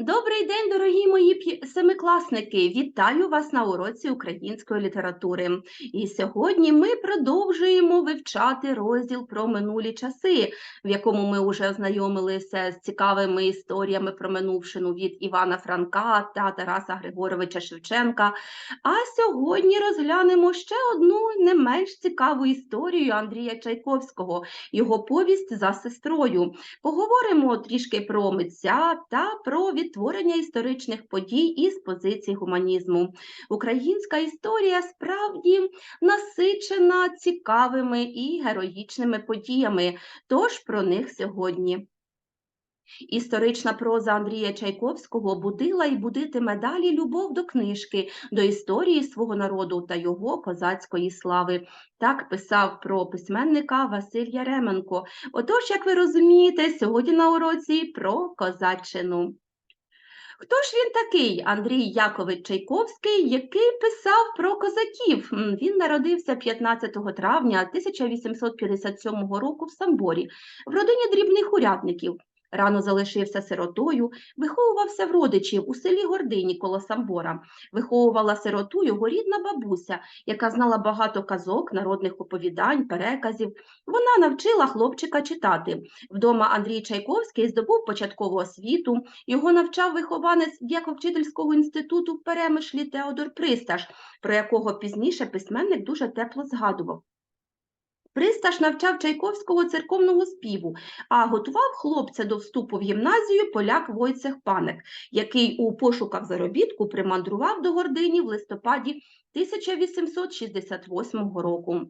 Добрий день, дорогі мої семикласники! Вітаю вас на уроці української літератури. І сьогодні ми продовжуємо вивчати розділ про минулі часи, в якому ми вже ознайомилися з цікавими історіями про минувшину від Івана Франка та Тараса Григоровича Шевченка. А сьогодні розглянемо ще одну не менш цікаву історію Андрія Чайковського, його повість за сестрою. Поговоримо трішки про митця та про відтворення історичних подій із позиції гуманізму. Українська історія справді насичена цікавими і героїчними подіями, тож про них сьогодні. Історична проза Андрія Чайковського будила і будитиме далі любов до книжки, до історії свого народу та його козацької слави. Так писав про письменника Василь Яременко. Отож, як ви розумієте, сьогодні на уроці про козаччину. Хто ж він такий, Андрій Якович Чайковський, який писав про козаків? Він народився 15 травня 1857 року в Самборі, в родині дрібних урядників. Рано залишився сиротою, виховувався в родичів у селі Гордині коло Самбора. Виховувала сироту його рідна бабуся, яка знала багато казок, народних оповідань, переказів. Вона навчила хлопчика читати. Вдома Андрій Чайковський здобув початкову освіту, його навчав вихованець дяковчительського інституту Перемишлі Теодор Присташ, про якого пізніше письменник дуже тепло згадував. Присташ навчав Чайковського церковного співу, а готував хлопця до вступу в гімназію поляк Войцех Панек, який у пошуках заробітку примандрував до Гордині в листопаді 1868 року.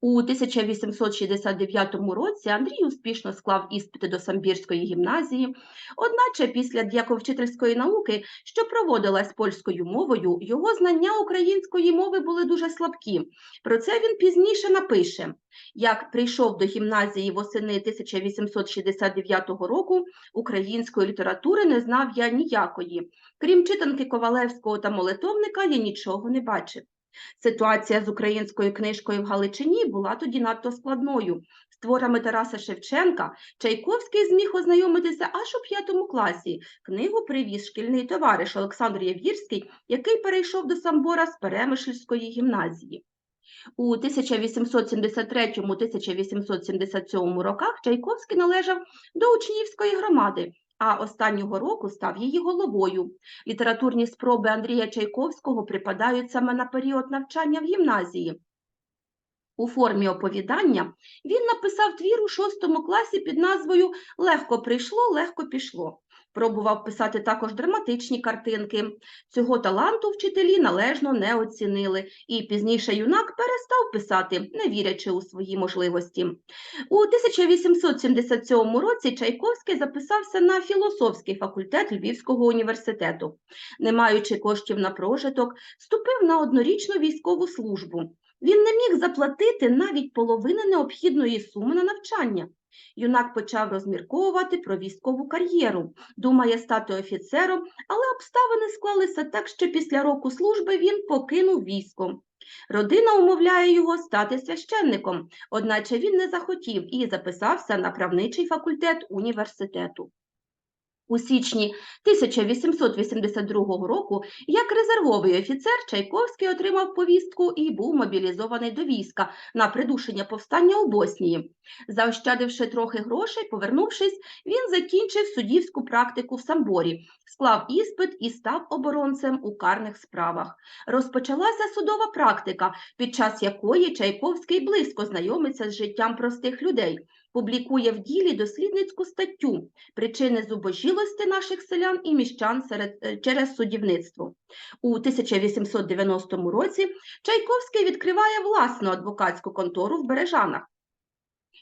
У 1869 році Андрій успішно склав іспити до Самбірської гімназії, одначе після дяковчительської науки, що проводилась польською мовою, його знання української мови були дуже слабкі. Про це він пізніше напише. Як прийшов до гімназії восени 1869 року, української літератури не знав я ніякої. Крім читанки Ковалевського та молитовника, я нічого не бачив. Ситуація з українською книжкою в Галичині була тоді надто складною. З творами Тараса Шевченка Чайковський зміг ознайомитися аж у п'ятому класі. Книгу привіз шкільний товариш Олександр Явірський, який перейшов до Самбора з Перемишльської гімназії. У 1873-1877 роках Чайковський належав до учнівської громади, а останнього року став її головою. Літературні спроби Андрія Чайковського припадають саме на період навчання в гімназії. У формі оповідання він написав твір у шостому класі під назвою Легко прийшло, легко пішло. Пробував писати також драматичні картинки. Цього таланту вчителі належно не оцінили, і пізніше юнак перестав писати, не вірячи у свої можливості. У 1877 році Чайковський записався на філософський факультет Львівського університету. Не маючи коштів на прожиток, вступив на однорічну військову службу. Він не міг заплатити навіть половини необхідної суми на навчання. Юнак почав розмірковувати про військову кар'єру, думає стати офіцером, але обставини склалися так, що після року служби він покинув військо. Родина умовляє його стати священником, одначе він не захотів і записався на правничий факультет університету. У січні 1882 року як резервовий офіцер Чайковський отримав повістку і був мобілізований до війська на придушення повстання у Боснії. Заощадивши трохи грошей, повернувшись, він закінчив суддівську практику в Самборі, склав іспит і став оборонцем у карних справах. Розпочалася судова практика, під час якої Чайковський близько знайомиться з життям простих людей, публікує в ділі дослідницьку статтю причини зубожілості наших селян і міщан е, через судівництво. У 1890 році Чайковський відкриває власну адвокатську контору в Бережанах.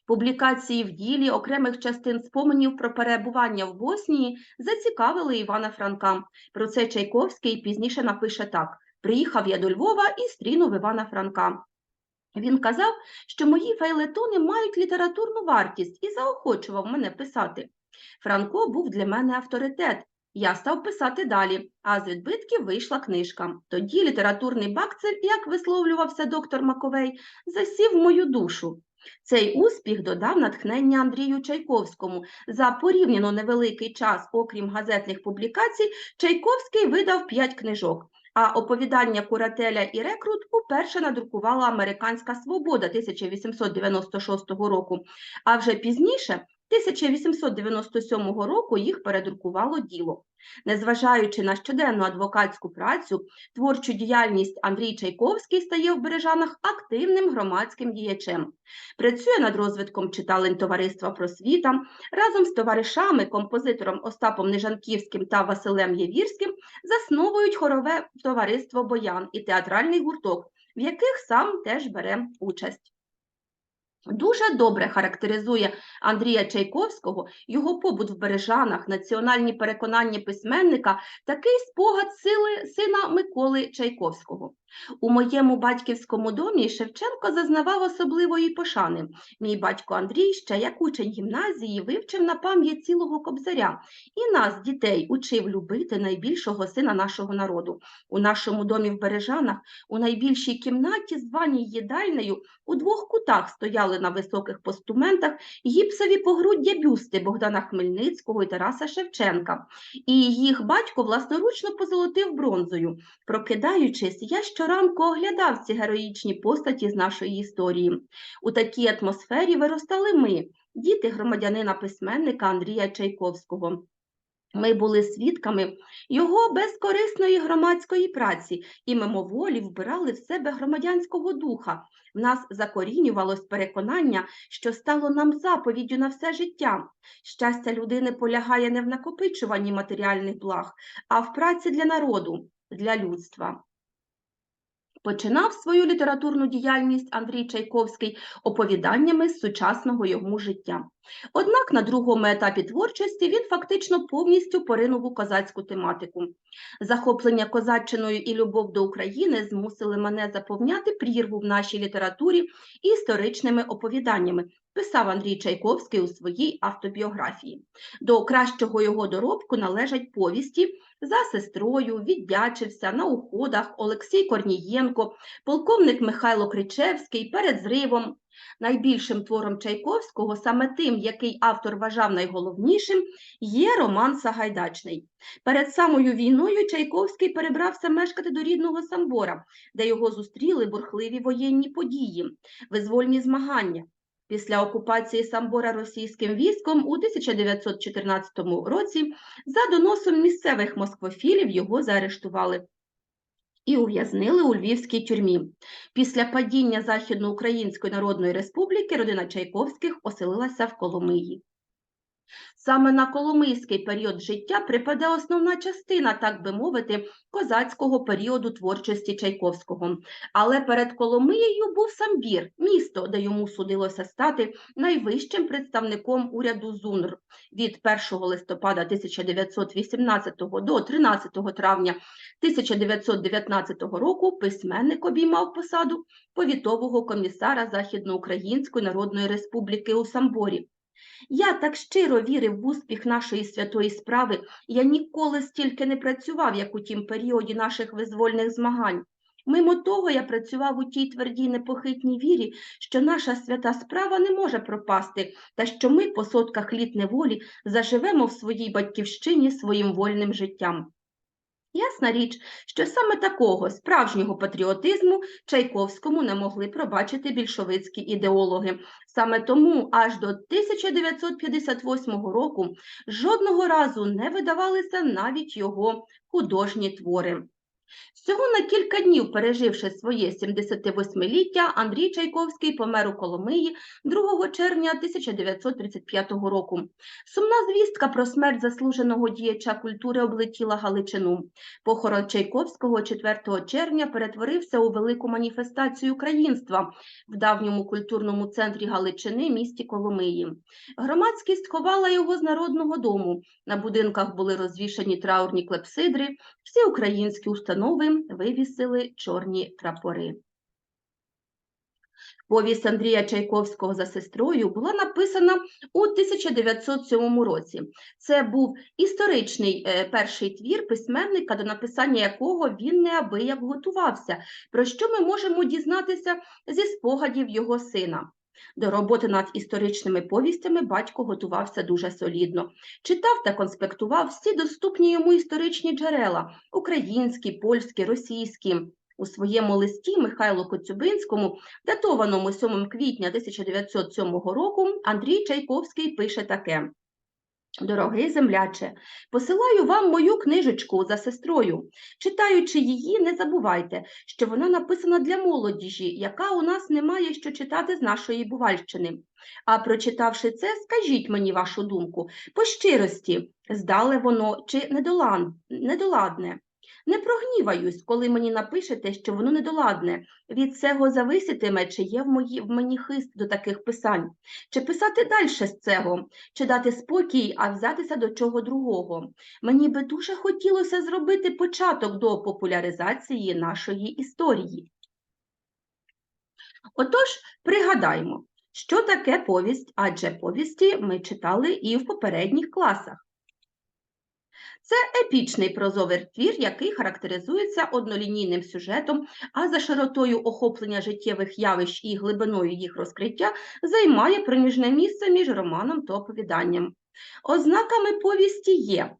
Публікації в ділі окремих частин споменів про перебування в Боснії зацікавили Івана Франка. Про це Чайковський пізніше напише так: Приїхав я до Львова і стрінув Івана Франка. Він казав, що мої фейлетони мають літературну вартість і заохочував мене писати. Франко був для мене авторитет. Я став писати далі, а з відбитків вийшла книжка. Тоді літературний бакцель, як висловлювався доктор Маковей, засів мою душу. Цей успіх додав натхнення Андрію Чайковському. За порівняно невеликий час, окрім газетних публікацій, Чайковський видав п'ять книжок. А оповідання Курателя і Рекрут уперше надрукувала Американська Свобода 1896 року, а вже пізніше, 1897 року, їх передрукувало діло. Незважаючи на щоденну адвокатську працю, творчу діяльність Андрій Чайковський стає в Бережанах активним громадським діячем. Працює над розвитком читалень товариства просвіта, разом з товаришами, композитором Остапом Нежанківським та Василем Євірським засновують хорове товариство Боян і театральний гурток, в яких сам теж бере участь. Дуже добре характеризує Андрія Чайковського його побут в Бережанах, національні переконання письменника, такий спогад сили сина Миколи Чайковського. У моєму батьківському домі Шевченко зазнавав особливої пошани. Мій батько Андрій, ще як учень гімназії, вивчив на пам'ять цілого кобзаря і нас, дітей, учив любити найбільшого сина нашого народу. У нашому домі в Бережанах, у найбільшій кімнаті, званій їдальнею, у двох кутах стояли на високих постументах гіпсові погруддя бюсти Богдана Хмельницького і Тараса Шевченка, і їх батько власноручно позолотив бронзою. Прокидаючись, я щоранку оглядав ці героїчні постаті з нашої історії. У такій атмосфері виростали ми, діти громадянина письменника Андрія Чайковського. Ми були свідками його безкорисної громадської праці і мимоволі вбирали в себе громадянського духа. В нас закорінювалось переконання, що стало нам заповіддю на все життя. Щастя людини полягає не в накопичуванні матеріальних благ, а в праці для народу, для людства. Починав свою літературну діяльність Андрій Чайковський оповіданнями з сучасного йому життя. Однак на другому етапі творчості він фактично повністю поринув у козацьку тематику. Захоплення козаччиною і любов до України змусили мене заповняти прірву в нашій літературі історичними оповіданнями, писав Андрій Чайковський у своїй автобіографії. До кращого його доробку належать повісті за сестрою, віддячився на уходах Олексій Корнієнко, полковник Михайло Кричевський, перед зривом. Найбільшим твором Чайковського, саме тим, який автор вважав найголовнішим, є роман Сагайдачний. Перед самою війною Чайковський перебрався мешкати до рідного Самбора, де його зустріли бурхливі воєнні події, визвольні змагання. Після окупації Самбора російським військом у 1914 році за доносом місцевих москвофілів його заарештували і ув'язнили у Львівській тюрмі. Після падіння Західноукраїнської Народної Республіки родина Чайковських оселилася в Коломиї. Саме на Коломийський період життя припаде основна частина, так би мовити, козацького періоду творчості Чайковського. Але перед Коломиєю був Самбір, місто, де йому судилося стати найвищим представником уряду ЗУНР. Від 1 листопада 1918 до 13 травня 1919 року письменник обіймав посаду повітового комісара Західноукраїнської Народної Республіки у Самборі. Я так щиро вірив в успіх нашої святої справи, я ніколи стільки не працював, як у тім періоді наших визвольних змагань. Мимо того, я працював у тій твердій непохитній вірі, що наша свята справа не може пропасти, та що ми, по сотках літ неволі, заживемо в своїй батьківщині своїм вольним життям. Ясна річ, що саме такого справжнього патріотизму Чайковському не могли пробачити більшовицькі ідеологи. Саме тому аж до 1958 року жодного разу не видавалися навіть його художні твори. Всього на кілька днів, переживши своє 78-ліття, Андрій Чайковський помер у Коломиї 2 червня 1935 року. Сумна звістка про смерть заслуженого діяча культури облетіла Галичину. Похорон Чайковського 4 червня перетворився у велику маніфестацію українства в давньому культурному центрі Галичини, місті Коломиї. Громадськість ховала його з народного дому. На будинках були розвішані траурні клепсидри, всі українські установи вивісили чорні прапори. Повість Андрія Чайковського за сестрою була написана у 1907 році. Це був історичний е, перший твір письменника, до написання якого він неабияк готувався, про що ми можемо дізнатися зі спогадів його сина. До роботи над історичними повістями батько готувався дуже солідно. Читав та конспектував всі доступні йому історичні джерела українські, польські, російські. У своєму листі Михайлу Коцюбинському, датованому 7 квітня 1907 року, Андрій Чайковський пише таке. Дорогий земляче, посилаю вам мою книжечку за сестрою. Читаючи її, не забувайте, що вона написана для молодіжі, яка у нас не має що читати з нашої Бувальщини. А прочитавши це, скажіть мені вашу думку, по щирості, здале воно чи недолан- недоладне. Не прогніваюсь, коли мені напишете, що воно недоладне. Від цього зависитиме, чи є в, мої, в мені хист до таких писань, чи писати далі з цього, чи дати спокій, а взятися до чого другого. Мені би дуже хотілося зробити початок до популяризації нашої історії. Отож, пригадаймо, що таке повість, адже повісті ми читали і в попередніх класах. Це епічний прозовий твір, який характеризується однолінійним сюжетом, а за широтою охоплення життєвих явищ і глибиною їх розкриття займає проміжне місце між романом та оповіданням. Ознаками повісті є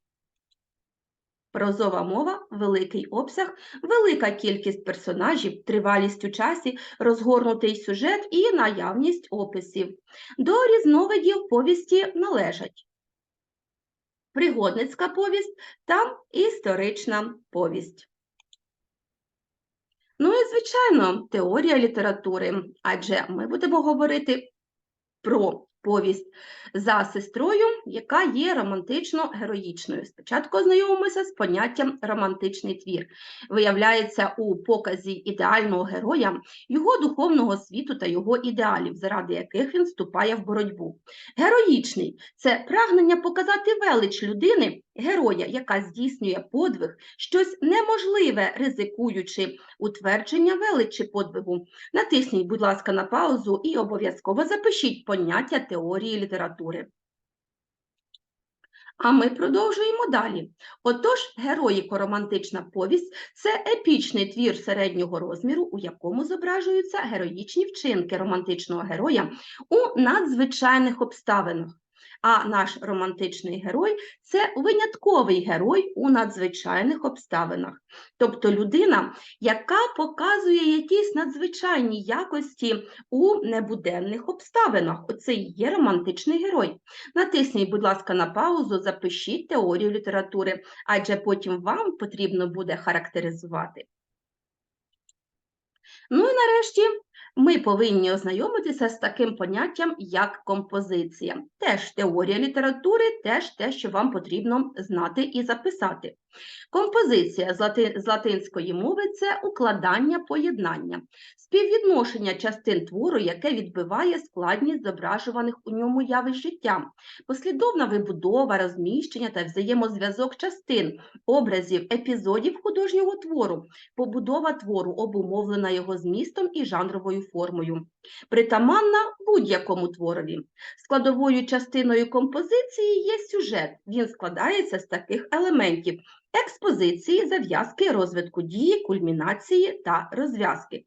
прозова мова, великий обсяг, велика кількість персонажів, тривалість у часі, розгорнутий сюжет і наявність описів. До різновидів повісті належать пригодницька повість та історична повість. Ну і, звичайно, теорія літератури, адже ми будемо говорити про повість за сестрою, яка є романтично-героїчною. Спочатку ознайомимося з поняттям романтичний твір. Виявляється у показі ідеального героя, його духовного світу та його ідеалів, заради яких він вступає в боротьбу. Героїчний це прагнення показати велич людини, героя, яка здійснює подвиг, щось неможливе, ризикуючи утвердження величі подвигу. Натисніть, будь ласка, на паузу і обов'язково запишіть поняття теорії літератури. А ми продовжуємо далі. Отож, героїко-романтична повість це епічний твір середнього розміру, у якому зображуються героїчні вчинки романтичного героя у надзвичайних обставинах. А наш романтичний герой це винятковий герой у надзвичайних обставинах. Тобто людина, яка показує якісь надзвичайні якості у небуденних обставинах. Оце і є романтичний герой. Натисніть, будь ласка, на паузу, запишіть теорію літератури, адже потім вам потрібно буде характеризувати. Ну і нарешті ми повинні ознайомитися з таким поняттям, як композиція. Теж теорія літератури, теж те, що вам потрібно знати і записати. Композиція з, лати... з латинської мови це укладання поєднання, співвідношення частин твору, яке відбиває складність зображуваних у ньому явищ життя, послідовна вибудова, розміщення та взаємозв'язок частин, образів, епізодів художнього твору, побудова твору, обумовлена його змістом і жанровою формою. Притаманна будь-якому творові. Складовою частиною композиції є сюжет. Він складається з таких елементів: експозиції, зав'язки, розвитку дії, кульмінації та розв'язки.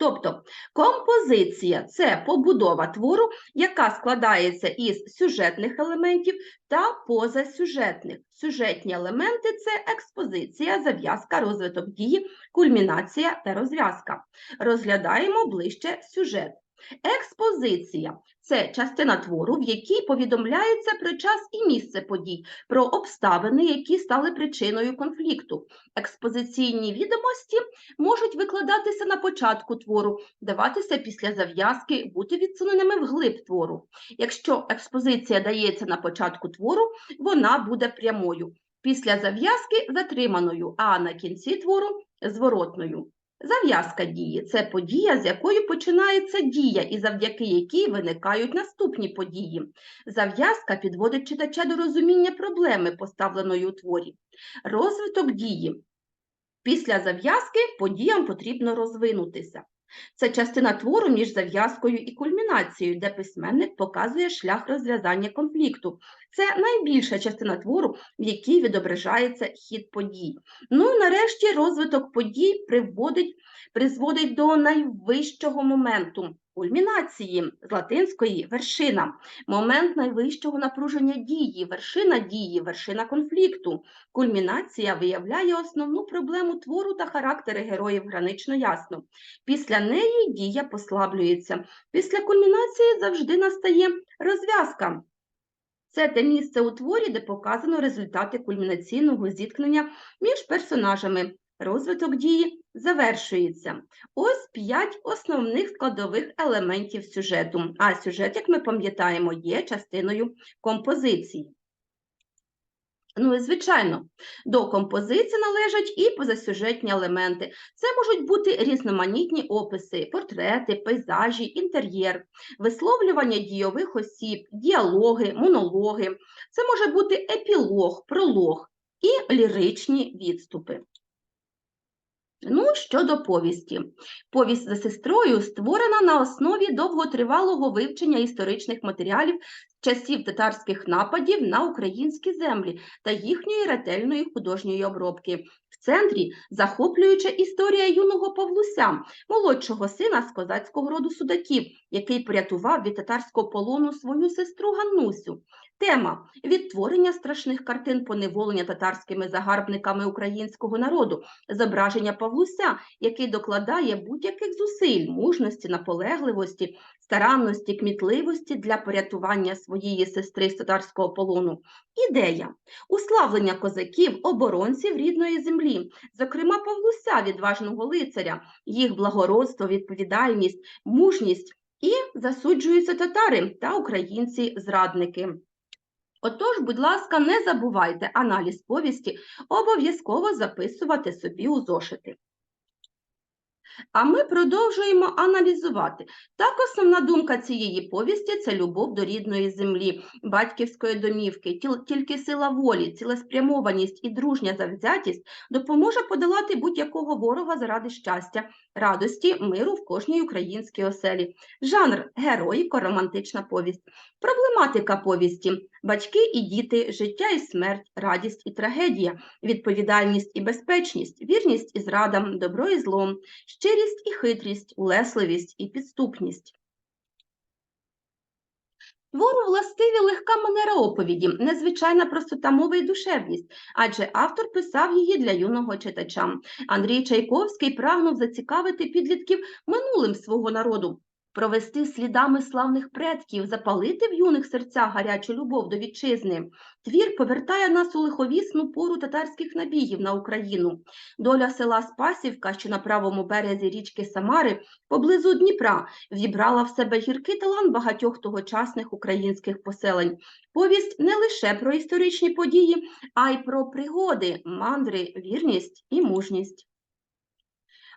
Тобто композиція це побудова твору, яка складається із сюжетних елементів та позасюжетних. Сюжетні елементи це експозиція, зав'язка, розвиток дії, кульмінація та розв'язка. Розглядаємо ближче сюжет. Експозиція це частина твору, в якій повідомляється про час і місце подій, про обставини, які стали причиною конфлікту. Експозиційні відомості можуть викладатися на початку твору, даватися після зав'язки, бути відсуненими вглиб твору. Якщо експозиція дається на початку твору, вона буде прямою. Після зав'язки затриманою, а на кінці твору зворотною. Зав'язка дії це подія, з якої починається дія, і завдяки якій виникають наступні події. Зав'язка підводить читача до розуміння проблеми, поставленої у творі. Розвиток дії. Після зав'язки подіям потрібно розвинутися. Це частина твору між зав'язкою і кульмінацією, де письменник показує шлях розв'язання конфлікту. Це найбільша частина твору, в якій відображається хід подій. Ну і нарешті розвиток подій приводить, призводить до найвищого моменту Кульмінації з латинської вершина, момент найвищого напруження дії, вершина дії, вершина конфлікту. Кульмінація виявляє основну проблему твору та характери героїв гранично ясно. Після неї дія послаблюється. Після кульмінації завжди настає розв'язка. Це те місце у творі, де показано результати кульмінаційного зіткнення між персонажами. Розвиток дії завершується. Ось п'ять основних складових елементів сюжету. А сюжет, як ми пам'ятаємо, є частиною композиції. Ну і звичайно, до композиції належать і позасюжетні елементи. Це можуть бути різноманітні описи, портрети, пейзажі, інтер'єр, висловлювання дійових осіб, діалоги, монологи. Це може бути епілог, пролог і ліричні відступи. Ну, щодо повісті. Повість за сестрою створена на основі довготривалого вивчення історичних матеріалів часів татарських нападів на українські землі та їхньої ретельної художньої обробки. В центрі захоплююча історія юного Павлуся, молодшого сина з козацького роду судаків, який порятував від татарського полону свою сестру Ганнусю. Тема відтворення страшних картин поневолення татарськими загарбниками українського народу, зображення Павлуся, який докладає будь-яких зусиль, мужності, наполегливості, старанності, кмітливості для порятування своєї сестри з татарського полону. Ідея уславлення козаків, оборонців рідної землі, зокрема Павлуся, відважного лицаря, їх благородство, відповідальність, мужність і засуджуються татари та українці-зрадники. Отож, будь ласка, не забувайте аналіз повісті обов'язково записувати собі у зошити. А ми продовжуємо аналізувати. Так, основна думка цієї повісті це любов до рідної землі, батьківської домівки, тільки сила волі, цілеспрямованість і дружня завзятість допоможе подолати будь-якого ворога заради щастя, радості, миру в кожній українській оселі. Жанр героїко-романтична повість. Проблематика повісті батьки і діти, життя і смерть, радість і трагедія, відповідальність і безпечність, вірність і зрада, добро і зло, щирість і хитрість, улесливість і підступність. Твору властиві легка манера оповіді, незвичайна простота мови і душевність, адже автор писав її для юного читача. Андрій Чайковський прагнув зацікавити підлітків минулим свого народу, провести слідами славних предків, запалити в юних серцях гарячу любов до вітчизни. Твір повертає нас у лиховісну пору татарських набігів на Україну. Доля села Спасівка, що на правому березі річки Самари, поблизу Дніпра, вібрала в себе гіркий талант багатьох тогочасних українських поселень. Повість не лише про історичні події, а й про пригоди, мандри, вірність і мужність.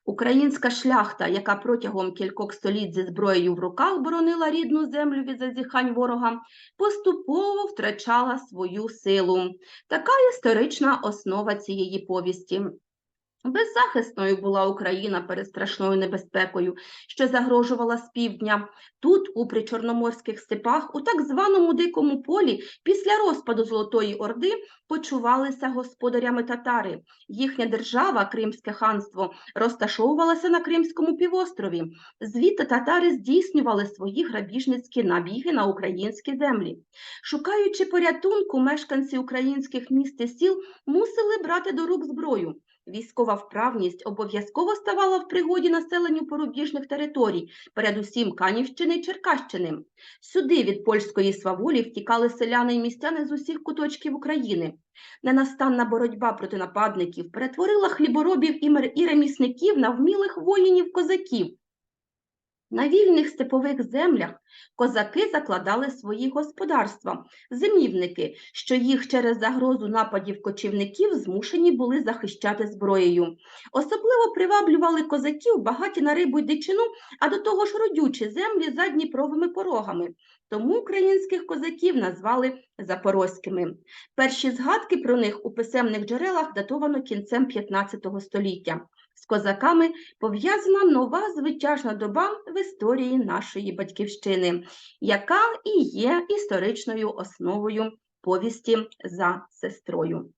Українська шляхта, яка протягом кількох століть зі зброєю в руках боронила рідну землю від зазіхань ворога, поступово втрачала свою силу. Така історична основа цієї повісті. Беззахисною була Україна перед страшною небезпекою, що загрожувала з півдня. Тут, у причорноморських степах, у так званому дикому полі, після розпаду Золотої Орди почувалися господарями татари. Їхня держава, Кримське ханство, розташовувалася на Кримському півострові. Звідти татари здійснювали свої грабіжницькі набіги на українські землі. Шукаючи порятунку, мешканці українських міст і сіл мусили брати до рук зброю. Військова вправність обов'язково ставала в пригоді населенню порубіжних територій, передусім Канівщини і Черкащини. Сюди від польської сваволі втікали селяни й містяни з усіх куточків України. Ненастанна боротьба проти нападників перетворила хліборобів і ремісників на вмілих воїнів-козаків. На вільних степових землях козаки закладали свої господарства, зимівники, що їх через загрозу нападів кочівників змушені були захищати зброєю. Особливо приваблювали козаків багаті на рибу й дичину, а до того ж родючі землі за Дніпровими порогами. Тому українських козаків назвали запорозькими. Перші згадки про них у писемних джерелах датовано кінцем 15 століття. З козаками пов'язана нова звитяжна доба в історії нашої батьківщини, яка і є історичною основою повісті за сестрою.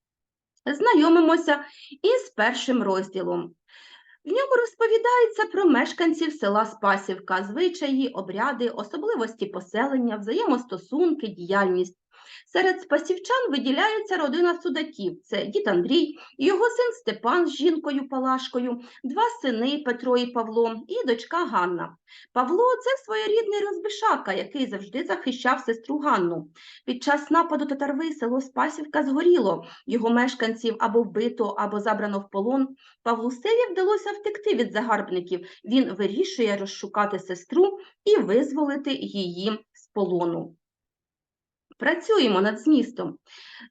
Знайомимося із першим розділом. В ньому розповідається про мешканців села Спасівка, звичаї, обряди, особливості поселення, взаємостосунки, діяльність. Серед спасівчан виділяється родина судаків. Це дід Андрій, його син Степан з жінкою Палашкою, два сини Петро і Павло і дочка Ганна. Павло це своєрідний розбишака, який завжди захищав сестру Ганну. Під час нападу татарви село Спасівка згоріло. Його мешканців або вбито, або забрано в полон. Павлусеві вдалося втекти від загарбників. Він вирішує розшукати сестру і визволити її з полону. Працюємо над змістом,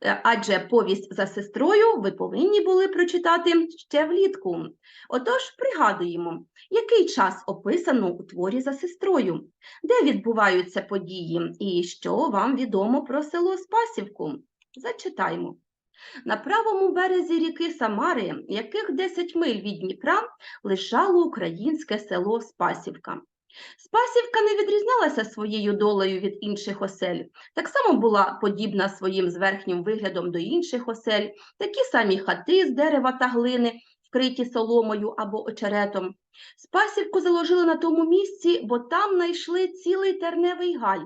Е, адже повість за сестрою ви повинні були прочитати ще влітку. Отож, пригадуємо, який час описано у творі за сестрою, де відбуваються події і що вам відомо про село Спасівку. Зачитаймо. На правому березі ріки Самари, яких 10 миль від Дніпра, лежало українське село Спасівка. Спасівка не відрізнялася своєю долею від інших осель, так само була подібна своїм зверхнім виглядом до інших осель, такі самі хати з дерева та глини, вкриті соломою або очеретом. Спасівку заложили на тому місці, бо там знайшли цілий терневий гай.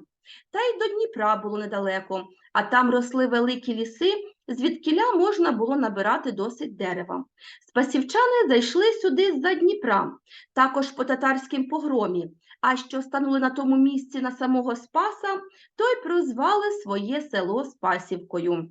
Та й до Дніпра було недалеко, а там росли великі ліси, звідкіля можна було набирати досить дерева. Спасівчани зайшли сюди з-за Дніпра, також по татарським погромі, а що станули на тому місці на самого Спаса, то й прозвали своє село Спасівкою.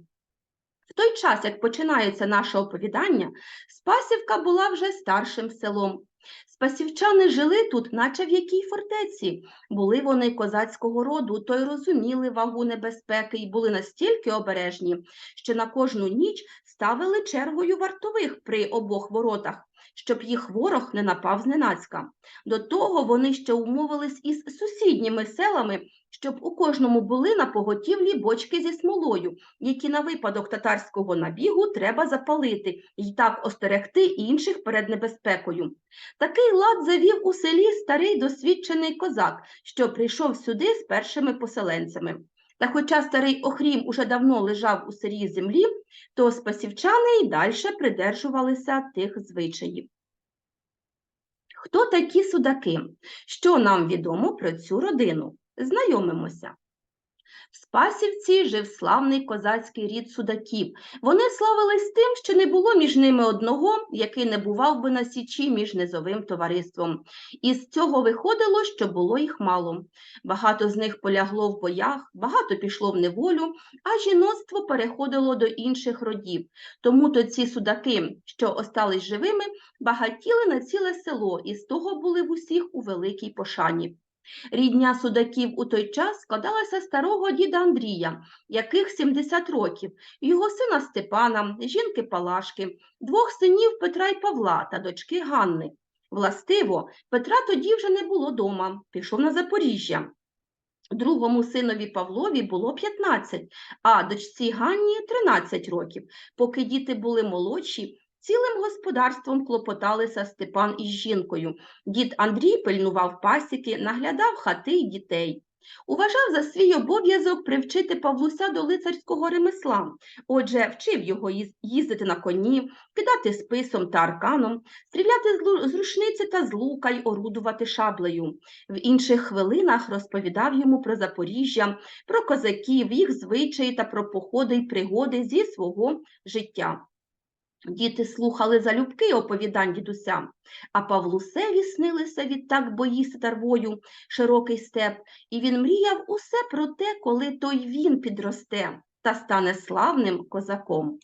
В той час, як починається наше оповідання, Спасівка була вже старшим селом. Спасівчани жили тут, наче в якій фортеці. Були вони козацького роду, то й розуміли вагу небезпеки і були настільки обережні, що на кожну ніч ставили чергою вартових при обох воротах, щоб їх ворог не напав зненацька. До того вони ще умовились із сусідніми селами, щоб у кожному були на поготівлі бочки зі смолою, які на випадок татарського набігу треба запалити і так остерегти інших перед небезпекою. Такий лад завів у селі старий досвідчений козак, що прийшов сюди з першими поселенцями. Та хоча старий Охрім уже давно лежав у сирій землі, то спасівчани й далі придержувалися тих звичаїв. Хто такі судаки? Що нам відомо про цю родину? Знайомимося. В Спасівці жив славний козацький рід судаків. Вони славились тим, що не було між ними одного, який не бував би на січі між низовим товариством. І з цього виходило, що було їх мало. Багато з них полягло в боях, багато пішло в неволю, а жіноцтво переходило до інших родів. Тому то ці судаки, що остались живими, багатіли на ціле село і з того були в усіх у великій пошані. Рідня судаків у той час складалася старого діда Андрія, яких 70 років, його сина Степана, жінки Палашки, двох синів Петра й Павла та дочки Ганни. Властиво, Петра тоді вже не було дома, пішов на Запоріжжя. Другому синові Павлові було 15, а дочці Ганні 13 років. Поки діти були молодші, Цілим господарством клопоталися Степан із жінкою. Дід Андрій пильнував пасіки, наглядав хати й дітей. Уважав за свій обов'язок привчити Павлуся до лицарського ремесла. Отже, вчив його їздити на коні, кидати списом та арканом, стріляти з рушниці та з лука й орудувати шаблею. В інших хвилинах розповідав йому про Запоріжжя, про козаків, їх звичаї та про походи й пригоди зі свого життя. Діти слухали залюбки оповідань дідуся, а Павлусеві снилися відтак бої з тарвою, широкий степ, і він мріяв усе про те, коли той він підросте та стане славним козаком.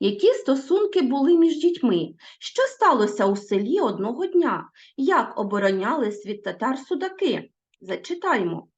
Які стосунки були між дітьми? Що сталося у селі одного дня? Як оборонялись від татар судаки? Зачитаймо.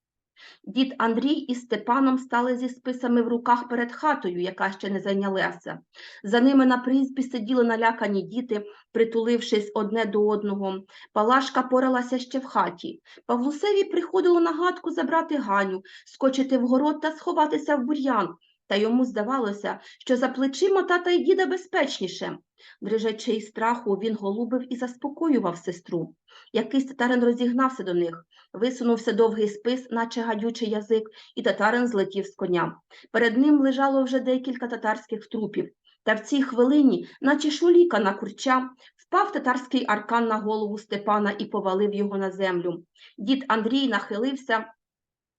Дід Андрій із Степаном стали зі списами в руках перед хатою, яка ще не зайнялася. За ними на призбі сиділи налякані діти, притулившись одне до одного. Палашка поралася ще в хаті. Павлусеві приходило на гадку забрати Ганю, скочити в город та сховатися в бур'ян. Та йому здавалося, що за плечима тата й діда безпечніше. Дрижачи й страху, він голубив і заспокоював сестру. Якийсь татарин розігнався до них, висунувся довгий спис, наче гадючий язик, і татарин злетів з коня. Перед ним лежало вже декілька татарських трупів. Та в цій хвилині, наче шуліка на курча, впав татарський аркан на голову Степана і повалив його на землю. Дід Андрій нахилився,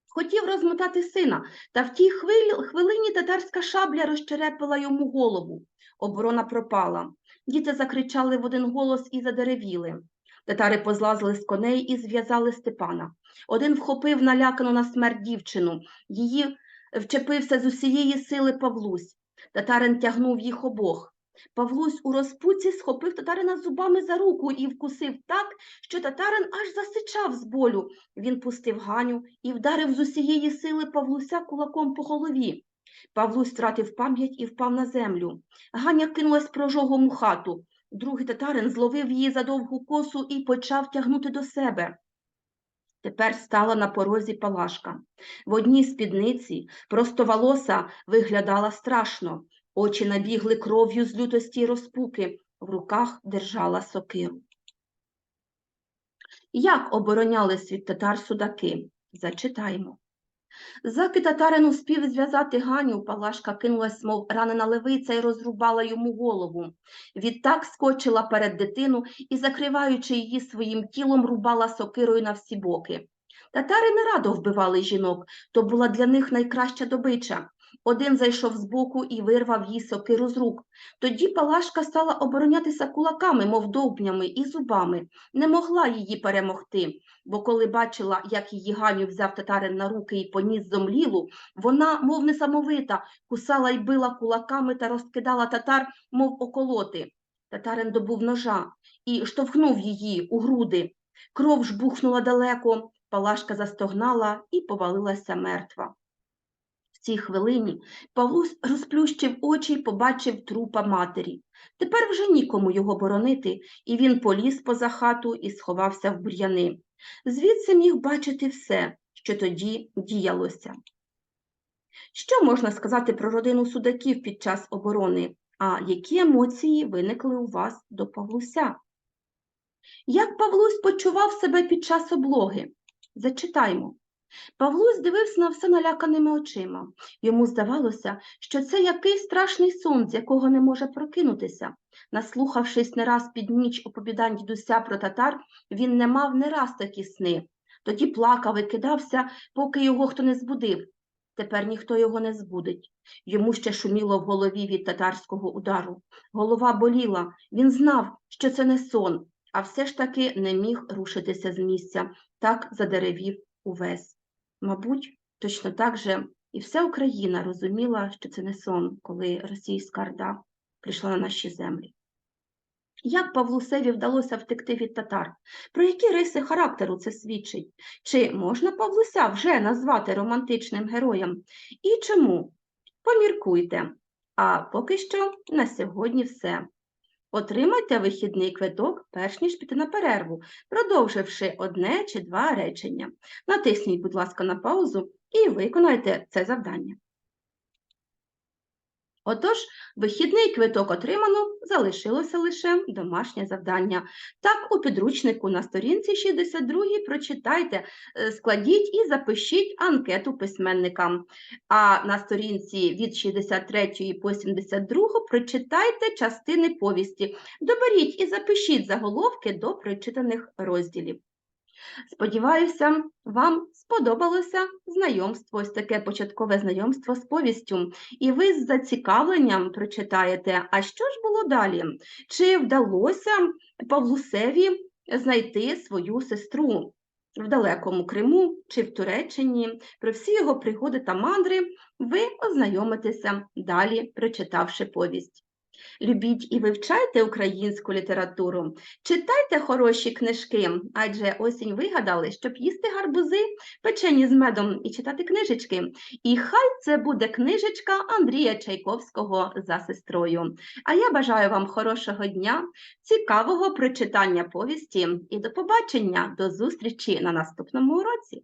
хотів розмотати сина, та в тій хвилині татарська шабля розчерепила йому голову. Оборона пропала. Діти закричали в один голос і задеревіли. Татари позлазили з коней і зв'язали Степана. Один вхопив налякану на смерть дівчину. Її вчепився з усієї сили Павлусь. Татарин тягнув їх обох. Павлусь у розпуці схопив татарина зубами за руку і вкусив так, що татарин аж засичав з болю. Він пустив Ганю і вдарив з усієї сили Павлуся кулаком по голові. Павлусь втратив пам'ять і впав на землю. Ганя кинулась прожогом у хату. Другий татарин зловив її за довгу косу і почав тягнути до себе. Тепер стала на порозі Палашка. В одній спідниці простоволоса виглядала страшно, очі набігли кров'ю з лютості й розпуки, в руках держала сокиру. Як оборонялись від татар судаки? Зачитаємо. Заки татарин успів зв'язати Ганю, Палашка кинулась, мов ранена левиця, і розрубала йому голову. Відтак скочила перед дитину і, закриваючи її своїм тілом, рубала сокирою на всі боки. Татари не радо вбивали жінок, то була для них найкраща добича. Один зайшов збоку і вирвав їй сокиру з рук. Тоді Палашка стала оборонятися кулаками, мов довбнями, і зубами. Не могла її перемогти, бо коли бачила, як її Ганю взяв татарин на руки і поніс зомлілу, вона, мов несамовита, кусала й била кулаками та розкидала татар, мов околоти. Татарин добув ножа і штовхнув її у груди. Кров жбухнула далеко, Палашка застогнала і повалилася мертва. Цій хвилині Павлусь розплющив очі й побачив трупа матері. Тепер вже нікому його боронити, і він поліз поза хату і сховався в бур'яни. Звідси міг бачити все, що тоді діялося. Що можна сказати про родину судаків під час оборони? А які емоції виникли у вас до Павлуся? Як Павлусь почував себе під час облоги? Зачитаймо. Павлусь дивився на все наляканими очима. Йому здавалося, що це якийсь страшний сон, з якого не може прокинутися. Наслухавшись не раз під ніч оповідань дідуся про татар, він не мав не раз такі сни. Тоді плакав і кидався, поки його хто не збудив. Тепер ніхто його не збудить. Йому ще шуміло в голові від татарського удару. Голова боліла, він знав, що це не сон, а все ж таки не міг рушитися з місця, так задеревів увесь. Мабуть, точно так же і вся Україна розуміла, що це не сон, коли російська орда прийшла на наші землі. Як Павлусеві вдалося втекти від татар? Про які риси характеру це свідчить? Чи можна Павлуся вже назвати романтичним героєм? І чому? Поміркуйте. А поки що на сьогодні все. Отримайте вихідний квиток, перш ніж піти на перерву, продовживши одне чи два речення. Натисніть, будь ласка, на паузу і виконайте це завдання. Отож, вихідний квиток отримано, залишилося лише домашнє завдання. Так, у підручнику на сторінці 62 прочитайте, е, складіть і запишіть анкету письменника. А на сторінці від 63 по 72 прочитайте частини повісті. Доберіть і запишіть заголовки до прочитаних розділів. Сподіваюся, вам сподобалося знайомство, ось таке початкове знайомство з повістю, і ви з зацікавленням прочитаєте, а що ж було далі? Чи вдалося Павлусеві знайти свою сестру в далекому Криму чи в Туреччині? Про всі його пригоди та мандри ви ознайомитеся далі, прочитавши повість. Любіть і вивчайте українську літературу, читайте хороші книжки, адже осінь вигадали, щоб їсти гарбузи, печені з медом і читати книжечки. І хай це буде книжечка Андрія Чайковського за сестрою. А я бажаю вам хорошого дня, цікавого прочитання повісті і до побачення, до зустрічі на наступному уроці.